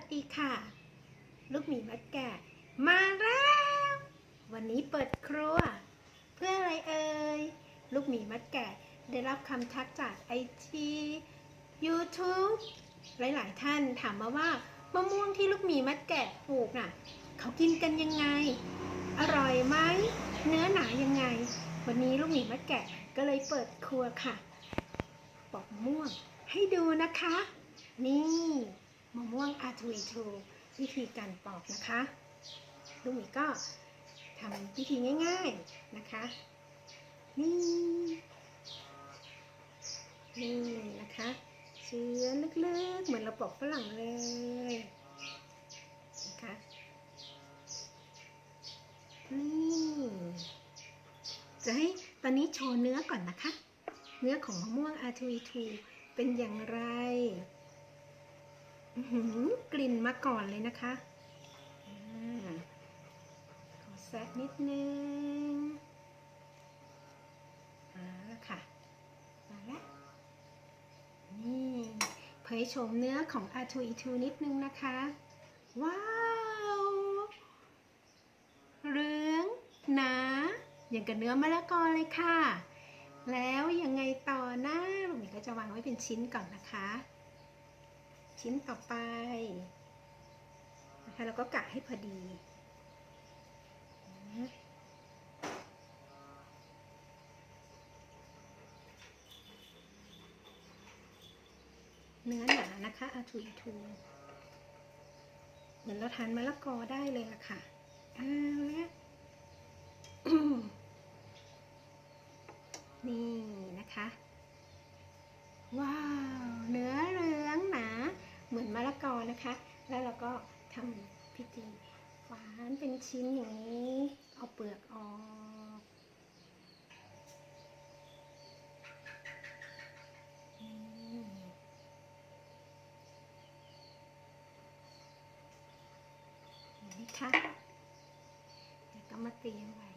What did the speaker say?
วัสดีค่ะ ลูกหมีมัดแกะมาแล้ว วันนี้เปิดครัว เพื่ออะไรเอ่ย ลูกหมีมัดแกะได้รับคำทักจากไอจี YouTube หลายๆ ท่านถามมาว่ามะม่วงที่ลูกหมีมัดแกะปลูกน่ะ เขากินกันยังไง อร่อยไหม เนื้อหนายังไง วันนี้ลูกหมีมัดแกะก็เลยเปิดครัวค่ะ ปอกม่วงให้ดูนะคะ นี่ มะม่วงอาทูทูวิธีการปอกนะคะลูกหมีก็ทำวิธีง่าย ๆนะคะ นี่ นี่นะคะเชื้อลึกๆ เหมือนเราปอกฝรั่งเลยนะคะนี่จะให้ตอนนี้โชว์เนื้อก่อนนะคะ เนื้อของมะม่วงอาทูทูเป็นอย่างไร กลิ่นมาก่อนเลยนะคะอขอแซะนิดนึงอาละค่ะ มาแล้ว นี่เผยโฉมเนื้อของ R2E2 นิดนึงนะคะ ว้าวเหลืองหนาอย่างกับเนื้อมะละกอเลยค่ะ แล้วยังไงต่อนะลุงหมีก็จะวางไว้เป็นชิ้นก่อนนะคะ ชิ้นต่อไปนะคะแล้วก็กะให้พอดีเนื้อหนานะคะอาทูอีทูเหมือนเราทานมะละกอได้เลยล่ะค่ะเอาละนี่นะคะ ว้าว เนื้อเหลืองหนา เหมือนมะละกอ นะคะ แล้วเราก็ทำพิธีหวานเป็นชิ้นอย่างนี้ เอาเปลือกออกนี่เห็นไหมคะแล้วก็มาเตรียมไว้